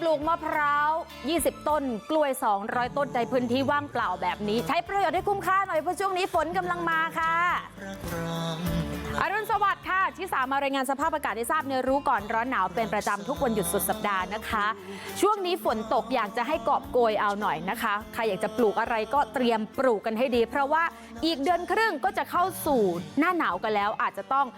ปลูกมะพร้าว 20 ต้น กล้วย 200 ต้นในพื้นที่ว่างเปล่าแบบนี้ ใช้ประโยชน์ให้คุ้มค่าหน่อยเพราะช่วงนี้ฝนกำลังมาค่ะ ที่สามารายงานสภาพอากาศให้ทราบในรู้ก่อนร้อนหนาวเป็นประจำทุกวันหยุดสุดสัปดาห์นะคะ ช่วงนี้ฝนตกอยากจะให้กอบโกยเอาหน่อยนะคะใครอยากจะปลูกอะไรก็เตรียมปลูกกันให้ดี เพราะว่าอีกเดือนครึ่งก็จะเข้าสู่หน้าหนาวกันแล้ว อาจจะต้อง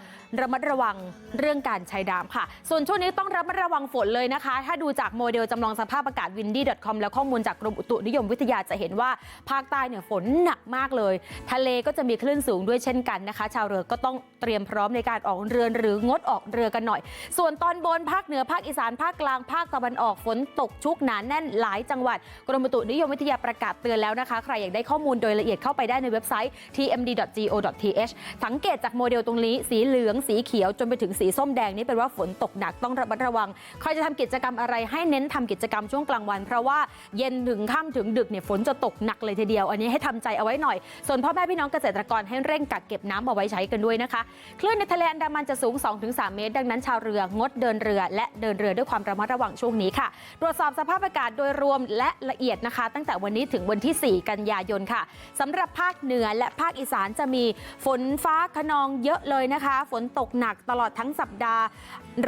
ระมัดระวังเรื่องการใช้น้ำค่ะ ส่วนช่วงนี้ต้องระมัดระวังฝนเลยนะคะ ถ้าดูจากโมเดลจำลองสภาพอากาศ windy.com และข้อมูลจากกรมอุตุนิยมวิทยาจะเห็นว่าภาคใต้เนี่ยฝนหนักมากเลย ทะเลก็จะมีคลื่นสูงด้วยเช่นกันนะคะ ชาวเรือก็ต้องเตรียมพร้อมในการออกเรือหรืองดออกเรือกันหน่อย ส่วนตอนบนภาคเหนือภาคอีสานภาคกลางภาคตะวันออกฝนตกชุกหนาแน่นหลายจังหวัด กรมอุตุนิยมวิทยาประกาศเตือนแล้วนะคะ ใครอยากได้ข้อมูลโดยละเอียดเข้าไปได้ในเว็บไซต์ tmd.go.th สังเกตจากโมเดลตรงนี้ สีเหลืองสีเขียวจนไปถึงสีส้มแดงนี่เป็นว่าฝนตกหนักต้องระมัดระวัง ใครจะทำกิจกรรมอะไรให้เน้นทำกิจกรรมช่วงกลางวัน เพราะว่าเย็นถึงค่ำถึงดึกเนี่ยฝนจะตกหนักเลยทีเดียว อันนี้ให้ทำใจเอาไว้หน่อย ส่วนพ่อแม่พี่น้องเกษตรกรให้เร่งกักเก็บน้ำเอาไว้ใช้กันด้วยนะคะคลื่นในทะเลอันดามันจะสูง 2-3 เมตร ดังนั้นชาวเรืองดเดินเรือ และเดินเรือด้วยความระมัดระวังช่วงนี้ค่ะ ตรวจสอบสภาพอากาศโดยรวมและละเอียดนะคะ ตั้งแต่วันนี้ถึงวันที่ 4 กันยายนค่ะสำหรับภาคเหนือและภาคอีสานจะมีฝนฟ้าขนองเยอะเลยนะคะ ฝนตกหนักตลอดทั้งสัปดาห์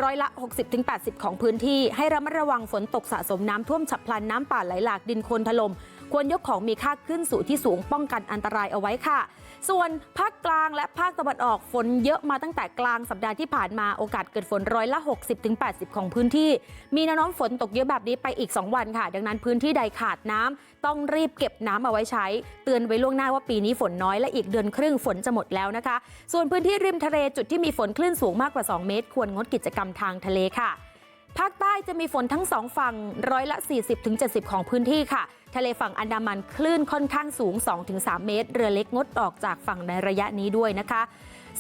ร้อยละ 60-80 ของพื้นที่ ให้ระมัดระวังฝนตกสะสมน้ำท่วมฉับพลันน้ำป่าไหลหลากดินโคลนถล่ม ควรยกของมีค่าขึ้นสู่ที่สูงป้องกันอันตรายเอาไว้ค่ะ ส่วนภาคกลางและภาคตะวันออกฝนเยอะมาตั้งแต่กลางสัปดาห์ที่ผ่านมาโอกาสเกิดฝนร้อยละ 60-80 ของพื้นที่ มีแนวโน้มฝนตกเยอะแบบนี้ไปอีก 2 วันค่ะ ดังนั้นพื้นที่ใดขาดน้ำต้องรีบเก็บน้ำเอาไว้ใช้ เตือนไว้ล่วงหน้าว่าปีนี้ฝนน้อยและอีกเดือนครึ่งฝนจะหมดแล้วนะคะ ส่วนพื้นที่ริมทะเลจุดที่มีฝนคลื่นสูงมากกว่า 2 เมตร ควรงดกิจกรรมทางทะเลค่ะ ภาคใต้จะมีฝนทั้งสองฝั่งร้อยละ 40-70 ของพื้นที่ค่ะ ทะเลฝั่งอันดามันคลื่นค่อนข้างสูง 2-3 เมตร เรือเล็กงดออกจากฝั่งในระยะนี้ด้วยนะคะ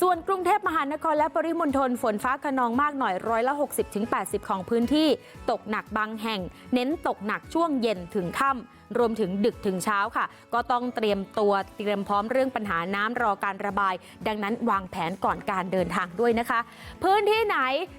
ส่วนกรุงเทพมหานครและปริมณฑลฝนฟ้าขนองมากหน่อยร้อยละ60-80 ของพื้นที่ ตกหนักบางแห่ง เน้นตกหนักช่วงเย็นถึงค่ำรวมถึงดึกถึงเช้าค่ะ ก็ต้องเตรียมตัวเตรียมพร้อมเรื่องปัญหาน้ำรอการระบาย ดังนั้นวางแผนก่อนการเดินทางด้วยนะคะ พื้นที่ไหน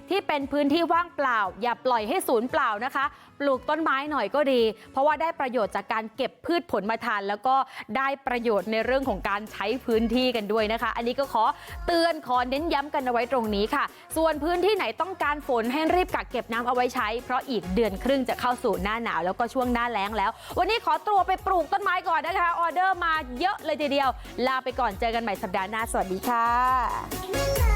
ที่เป็นพื้นที่ว่างเปล่า อย่าปล่อยให้ศูนย์เปล่านะคะ ปลูกต้นไม้หน่อยก็ดี เพราะว่าได้ประโยชน์จากการเก็บพืชผลมาทาน แล้วก็ได้ประโยชน์ในเรื่องของการใช้พื้นที่กันด้วยนะคะ อันนี้ก็ขอเตือนขอเน้นย้ำกันเอาไว้ตรงนี้ค่ะ ส่วนพื้นที่ไหนต้องการฝนให้รีบกักเก็บน้ำเอาไว้ใช้ เพราะอีกเดือนครึ่งจะเข้าสู่หน้าหนาวแล้วก็ช่วงหน้าแล้งแล้ว วันนี้ขอตัวไปปลูกต้นไม้ก่อนนะคะออเดอร์มาเยอะเลยทีเดียว ลาไปก่อนเจอกันใหม่สัปดาห์หน้าสวัสดีค่ะ